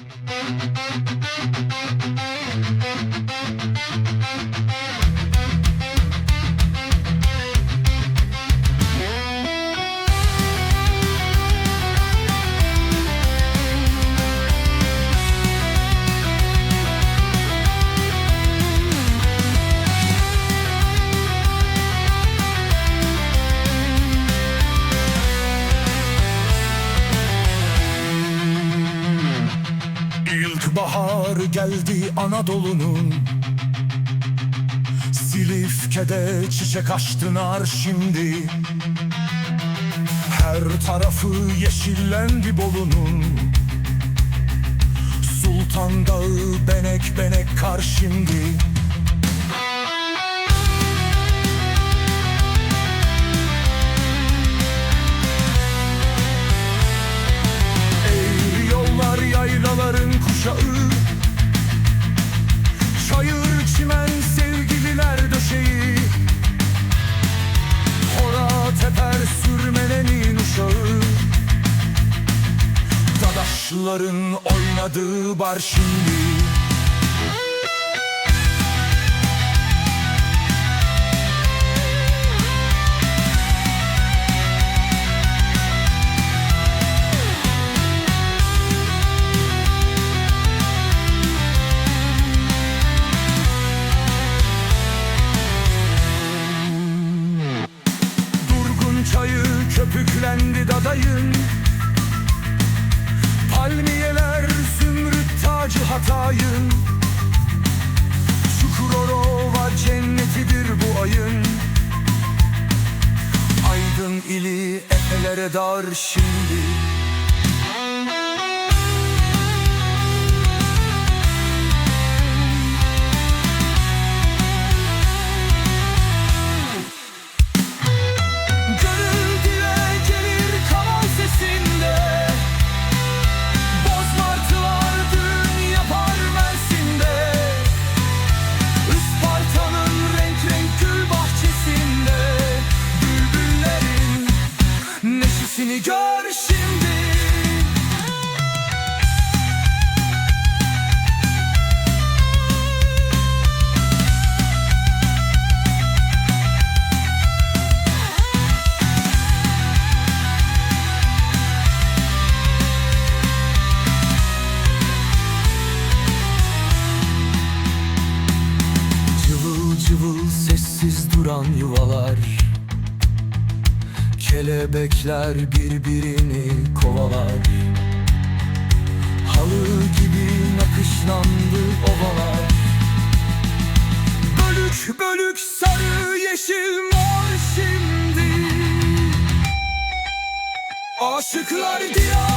Música İlkbahar geldi Anadolu'nun. Silifke'de çiçek açtılar şimdi. Her tarafı yeşillendi Bolu'nun. Sultan Dağı benek benek kar şimdi Dadaşların oynadığı bar şimdi. Durgun çayı köpüklendi dadayın Palmiyeler zümrüt tacı hatayın. Çukurova cennetidir bu ayın. Aydın ili efelere dar şimdi Cıvıl sessiz duran yuvalar. Kelebekler birbirini kovalar. Halı gibi nakışlandı ovalar. Bölük bölük sarı yeşil mor şimdi. Aşıklar diyarı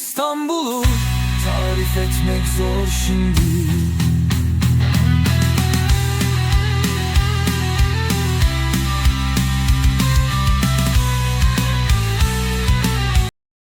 İstanbul'u tarif etmek zor şimdi